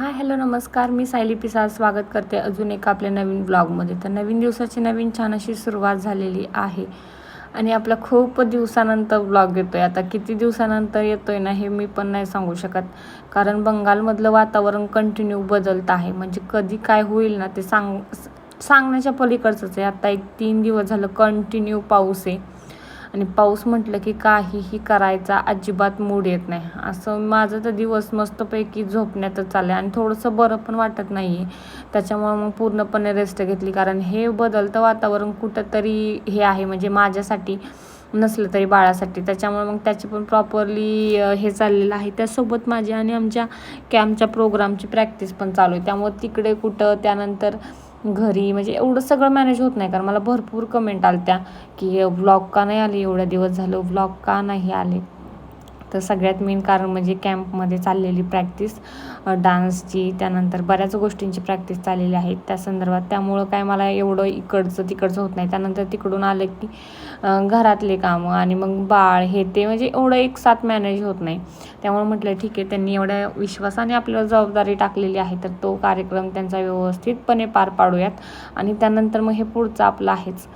Hi hello नमस्कार. मी सायली पिसाळ स्वागत करते अजून एका आपल्या नवीन ब्लॉगमध्ये. तर नवीन दिवसाची नवीन छान अशी सुरुवात झालेली आहे. आणि आपला खूप दिवसानंतर ब्लॉग येतो आहे आता किती दिवसानंतर येतो आहे ना हे मी पण नाही सांगू शकत. कारण बंगालमधलं वातावरण कंटिन्यू बदलत आहे. म्हणजे कधी काय होईल ना ते सांग सांगण्याच्या पलीकडचंच आहे. आता एक तीन दिवस झालं कंटिन्यू पाऊस आहे. आणि पाऊस म्हटलं की काहीही करायचा अजिबात मूड येत नाही. असं माझं तर दिवस मस्तपैकी झोपण्यातच चाललं आणि थोडंसं बरं पण वाटत नाही. आहे त्याच्यामुळं मग पूर्णपणे रेस्ट घेतली. कारण हे बदलतं वातावरण कुठंतरी हे आहे. म्हणजे माझ्यासाठी नसलं तरी बाळासाठी. त्याच्यामुळे मग त्याची पण प्रॉपरली हे चाललेलं आहे. त्यासोबत माझी आणि आमच्या कॅम्पच्या प्रोग्रामची प्रॅक्टिस पण चालू आहे. त्यामुळे तिकडे कुठं त्यानंतर घरी म्हणजे एवढं सगळं मॅनेज होत नाही. कारण मला भरपूर कमेंट आल्या त्या की व्लॉग का नाही आले? एवढ्या दिवस झालं व्लॉग का नाही आले? तर सगळ्यात मेन कारण म्हणजे कॅम्पमध्ये चाललेली प्रॅक्टिस डान्सची त्यानंतर बऱ्याच गोष्टींची प्रॅक्टिस चाललेली आहे. त्या संदर्भात त्यामुळं काय मला एवढं इकडचं तिकडचं होत नाही. त्यानंतर तिकडून आलं की घरातले कामं आणि मग बाळ हे ते म्हणजे एवढं एक साथ मॅनेज होत नाही. त्यामुळे म्हटलं ठीक आहे त्यांनी एवढ्या विश्वासाने आपल्याला जबाबदारी टाकलेली आहे तर तो कार्यक्रम त्यांचा व्यवस्थितपणे पार पाडूयात. आणि त्यानंतर मग हे पुढचं आपलं आहेच.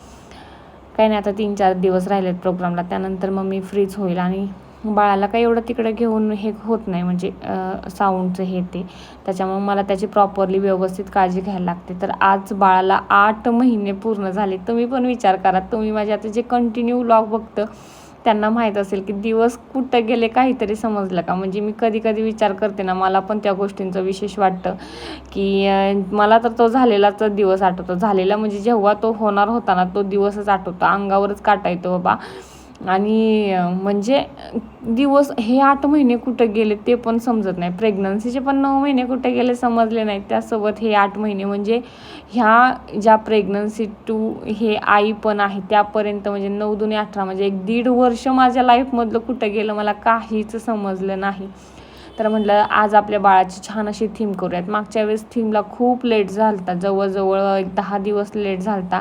काही नाही आता तीन चार दिवस राहिलेत प्रोग्रामला त्यानंतर मग मी फ्रीच होईल आणि बाळाला काही एवढं तिकडं घेऊन हे होत नाही म्हणजे साऊंडचं हे ते. त्याच्यामुळे मला त्याची प्रॉपरली व्यवस्थित काळजी घ्यायला लागते. तर आज बाळाला आठ महिने पूर्ण झाले. तुम्ही पण विचार करा. तुम्ही माझे आता जे कंटिन्यू व्लॉग बघतं त्यांना माहीत असेल की दिवस कुठं गेले काहीतरी समजलं का? म्हणजे मी कधी कधी विचार करते ना मला पण त्या गोष्टींचं विशेष वाटतं की मला तर तो झालेलाच दिवस आठवतो. झालेला म्हणजे जेव्हा तो होणार होता ना तो दिवसच आठवतो. अंगावरच काटा येतो बाबा. आणि म्हणजे दिवस हे आठ महिने कुठं गेले ते पण समजत नाही. प्रेग्नन्सीचे पण नऊ महिने कुठे गेले समजले नाही. त्यासोबत हे आठ महिने म्हणजे ह्या ज्या प्रेग्नन्सी टू हे आई पण आहे त्यापर्यंत म्हणजे नऊ दोन्ही अठरा म्हणजे एक दीड वर्ष माझ्या लाईफमधलं कुठं गेलं मला काहीच समजलं नाही. तर म्हटलं आज आपल्या बाळाची छान अशी थीम करूयात. मागच्या वेळेस थीमला खूप लेट झालता. जवळजवळ एक दहा दिवस लेट झालता.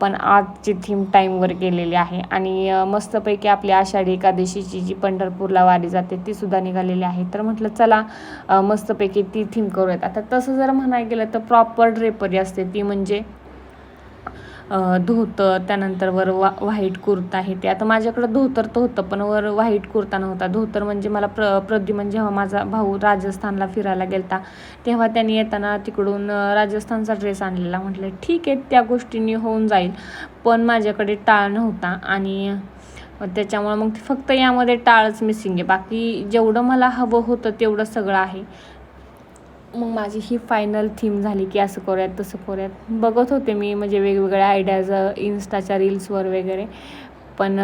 पण आजची थीम टाईमवर गेलेली आहे. आणि मस्तपैकी आपली आषाढी एकादशीची जी पंढरपूरला वारी जाते ती सुद्धा निघालेली आहे. तर म्हटलं चला मस्तपैकी ती थीम करूयात. आता तसं जर म्हणायला गेलं तर प्रॉपर ड्रेपरी असते ती म्हणजे धोतर त्यानंतर वर वा व्हाईट कुर्ता आहे ते. आता माझ्याकडं धोतर तर होतं पण वर व्हाईट कुर्ता नव्हता. धोतर म्हणजे मला प्र प्रद्युमन म्हणजे जेव्हा माझा भाऊ राजस्थानला फिरायला गेलता तेव्हा त्यांनी येताना तिकडून राजस्थानचा ड्रेस आणलेला. म्हटलं ठीक आहे त्या गोष्टींनी होऊन जाईल. पण माझ्याकडे टाळ नव्हता आणि त्याच्यामुळं मग फक्त यामध्ये टाळच मिसिंग आहे. बाकी जेवढं मला हवं होतं तेवढं सगळं आहे. मग माझी ही फायनल थीम झाली की असं करूयात तसं करूयात. बघत होते मी म्हणजे वेगवेगळ्या आयडियाज इन्स्टाच्या रील्सवर वगैरे. पण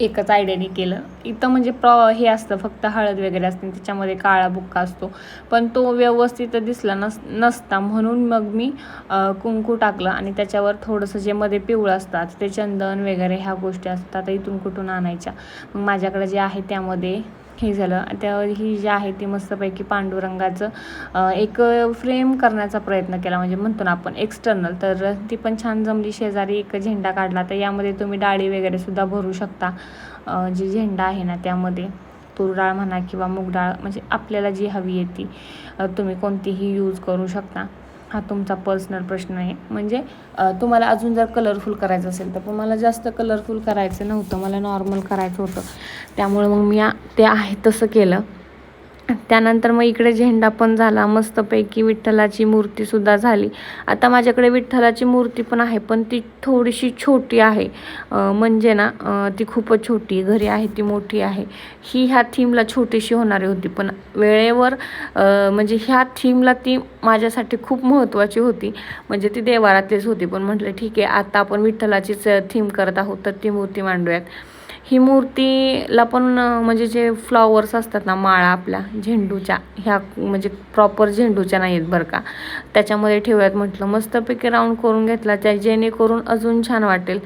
एकच आयडियाने केलं. इथं म्हणजे प्र हे असतं फक्त हळद वगैरे असते त्याच्यामध्ये काळा बुक्का असतो. पण तो व्यवस्थित दिसला नस नसता म्हणून मग मी कुंकू टाकलं आणि त्याच्यावर थोडंसं जे मध्ये पिवळं असतात ते चंदन वगैरे ह्या गोष्टी असतात इथून कुठून आणायच्या. मग माझ्याकडे जे आहे त्यामध्ये हे झालं. त्या ही जी आहे ती मस्तपैकी पांडुरंगाचं एक फ्रेम करण्याचा प्रयत्न केला. म्हणजे म्हणतो ना आपण एक्सटर्नल तर ती पण छान जमली. शेजारी एक झेंडा काढला तर यामध्ये तुम्ही डाळी वगैरे सुद्धा भरू शकता. जी झेंडा आहे ना त्यामध्ये तूर डाळ म्हणा किंवा मूग डाळ म्हणजे आपल्याला जी हवी आहे ती तुम्ही कोणतीही यूज करू शकता. हा तुमचा पर्सनल प्रश्न आहे. म्हणजे तुम्हाला अजून जर कलरफुल करायचं असेल तर पण मला जास्त कलरफुल करायचं नव्हतं. मला नॉर्मल करायचं होतं. त्यामुळे मग मी ते आहे तसं केलं. त्यानंतर मग इकडे झेंडा पण झाला मस्तपैकी विठ्ठलाची मूर्तीसुद्धा झाली. आता माझ्याकडे विठ्ठलाची मूर्ती पण आहे पण ती थोडीशी छोटी आहे. म्हणजे ना ती खूपच छोटी घरी आहे ती मोठी आहे. ही ह्या थीमला छोटीशी होणारी होती पण वेळेवर म्हणजे ह्या थीमला ती माझ्यासाठी खूप महत्त्वाची होती. म्हणजे ती देवारातलीच होती पण म्हटलं ठीक आहे आता आपण विठ्ठलाचीच थीम करत आहोत तर ती मूर्ती मांडूयात. ही मूर्तीला पण म्हणजे जे फ्लॉवर्स असतात ना माळा आपल्या झेंडूच्या ह्या म्हणजे प्रॉपर झेंडूच्या नाही आहेत बरं का. त्याच्यामध्ये ठेवूयात म्हटलं मस्तपैकी राऊंड करून घेतला त्या जेणेकरून अजून छान वाटेल.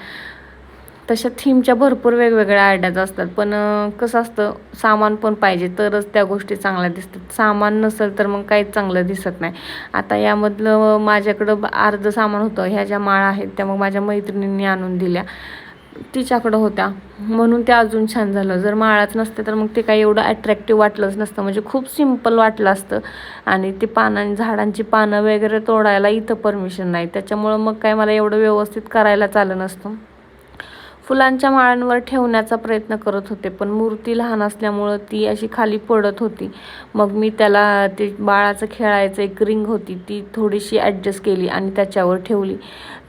तशा थीमच्या भरपूर वेगवेगळ्या आयडियाज असतात पण कसं असतं सामान पण पाहिजे तरच त्या गोष्टी चांगल्या दिसतात. सामान नसेल तर मग काहीच चांगलं दिसत नाही. आता यामधलं माझ्याकडं अर्ध सामान होतं ह्या ज्या माळा आहेत त्या मग माझ्या मैत्रिणींनी आणून दिल्या. तिच्याकडं होत्या. म्हणून ते अजून छान झालं. जर माळाच नसते तर मग ते काही एवढं अट्रॅक्टिव्ह वाटलंच नसतं. म्हणजे खूप सिंपल वाटलं असतं. आणि ते पानां झाडांची पानं वगैरे तोडायला इथं परमिशन नाही. त्याच्यामुळं मग काय मला एवढं व्यवस्थित करायला चालं नसतं. फुलांच्या माळांवर ठेवण्याचा प्रयत्न करत होते. पण मूर्ती लहान असल्यामुळं ती अशी खाली पडत होती. मग मी त्याला ते बाळाचं खेळायचं एक रिंग होती ती थोडीशी ॲडजस्ट केली आणि त्याच्यावर ठेवली.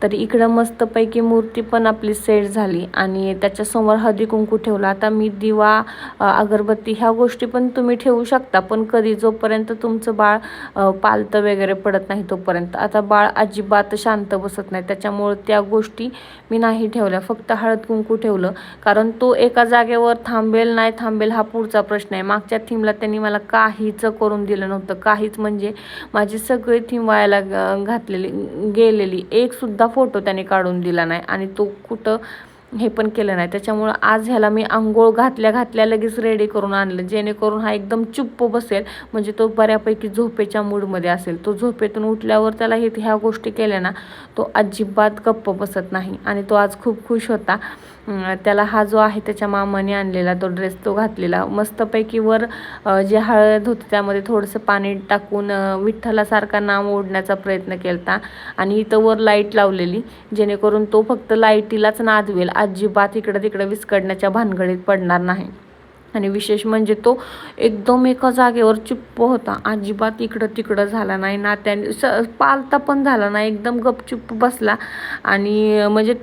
तर इकडं मस्तपैकी मूर्ती पण आपली सेट झाली आणि त्याच्यासमोर हळदी कुंकू ठेवला. आता मी दिवा अगरबत्ती ह्या गोष्टी पण तुम्ही ठेवू शकता पण कधी जोपर्यंत तुमचं बाळ पालतं वगैरे पडत नाही तोपर्यंत. आता बाळ अजिबात शांत बसत नाही त्याच्यामुळं त्या गोष्टी मी नाही ठेवल्या फक्त हळद कुंकू ठेवलं. कारण तो एका जागेवर थांबेल नाही थांबेल हा पुढचा प्रश्न आहे. मागच्या थीमला त्यांनी मला काहीच करून दिलं नव्हतं. काहीच म्हणजे माझी सगळी थीम व्हायला घातलेली गेलेली. एकसुद्धा फोटो त्याने काढून दिला नाही आणि तो कुठं हे पण केलं नाही. त्याच्यामुळं आज ह्याला मी आंघोळ घातल्या घातल्या लगेच रेडी करून आणलं. जेणेकरून हा एकदम चुप्प बसेल. म्हणजे तो बऱ्यापैकी झोपेच्या मूडमध्ये असेल. तो झोपेतून उठल्यावर त्याला हे ह्या गोष्टी केल्या ना तो अजिबात गप्प बसत नाही. आणि तो आज खूप खुश होता. त्याला हा जो आहे त्याच्या मामाने आणलेला तो ड्रेस तो घातलेला. मस्तपैकी वर जे हळद होती त्यामध्ये थोडंसं पाणी टाकून विठ्ठलासारखा नाम ओढण्याचा प्रयत्न केला आणि इथं वर लाइट लावलेली जेणेकरून तो फक्त लाईटीलाच नादवेल. अजिबात इकडं तिकडं विस्कडण्याच्या भानगडीत पडणार नाही. आणि विशेष म्हणजे तो एकदम एका जागेवर चुप्प होता. अजिबात इकडं तिकडं झाला नाही. नात्याने स पालता पण झाला नाही. एकदम गपचुप्प बसला. आणि म्हणजे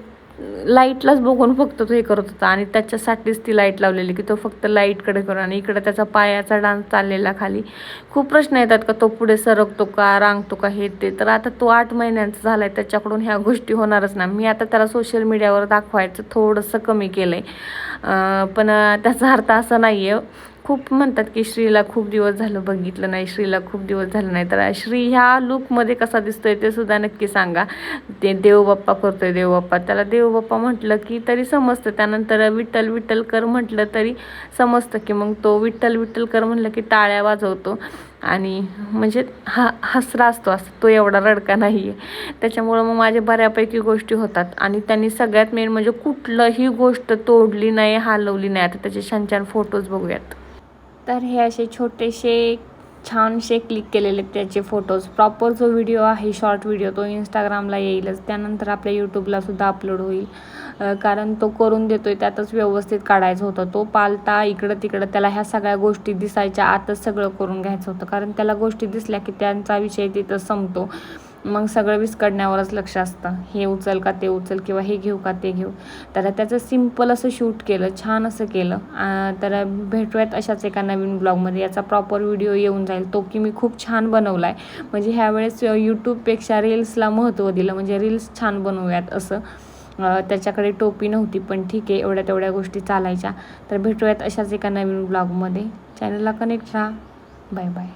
लाईटलाच बघून फक्त तो हे करत होता आणि त्याच्यासाठीच ती लाइट लावलेली की तो फक्त लाईटकडे करू आणि इकडं त्याचा पायाचा डान्स चाललेला खाली. खूप प्रश्न येतात का तो पुढे सरकतो का रांगतो का हे ते. तर आता तो आठ महिन्यांचा झाला आहे त्याच्याकडून ह्या गोष्टी होणारच नाही. मी आता त्याला सोशल मीडियावर दाखवायचं थोडंसं कमी केलं आहे पण त्याचा अर्थ असा नाही आहे खूप म्हणतात की श्रीला खूप दिवस झालं बघितलं नाही श्रीला खूप दिवस झालं नाही. तर श्री ह्या लुकमध्ये कसा दिसतोय ते सुद्धा नक्की सांगा. ते देवबाप्पा करतोय देवबाप्पा. त्याला देवबाप्पा म्हटलं की तरी समजतं. त्यानंतर विठ्ठल विठ्ठल कर म्हटलं तरी समजतं की मग तो विठ्ठल विठ्ठल कर म्हटलं की टाळ्या वाजवतो. आणि म्हणजे हा हसरा असतो असं तो एवढा रडका नाही आहे त्याच्यामुळं मग माझ्या बऱ्यापैकी गोष्टी होतात. आणि त्यांनी सगळ्यात मेन म्हणजे कुठलंही गोष्ट तोडली नाही हलवली नाही. आता त्याचे छान छान फोटोज बघूयात. तर हे असे छोटेसे छानसे क्लिक केलेले त्याचे फोटोज प्रॉपर जो व्हिडिओ आहे शॉर्ट व्हिडिओ तो इंस्टाग्रामला येईलच. त्यानंतर आपल्या यूट्यूबला सुद्धा अपलोड होईल. कारण तो करून देतोय त्यातच व्यवस्थित काढायचं होतं. तो पालता इकडं तिकडं त्याला ह्या सगळ्या गोष्टी दिसायच्या आतच सगळं करून घ्यायचं होतं. कारण त्याला गोष्टी दिसल्या की त्यांचा विषय तिथं संपतो. मग सगळं विस्कडण्यावरच लक्ष असतं. हे उचल का ते उचल किंवा हे घेऊ का ते घेऊ. तर त्याचं सिंपल असं शूट केलं छान असं केलं. तर भेटूयात अशाच एका नवीन ब्लॉगमध्ये याचा प्रॉपर व्हिडिओ येऊन जाईल. तो की मी खूप छान बनवला आहे म्हणजे ह्यावेळेस यूट्यूबपेक्षा रील्सला महत्त्व दिलं. म्हणजे रील्स छान बनवूयात असं. त्याच्याकडे टोपी नव्हती पण ठीक आहे एवढ्या तेवढ्या गोष्टी चालायच्या. तर भेटूयात अशाच एका नवीन ब्लॉगमध्ये चॅनलला कनेक्ट राहा. Bye bye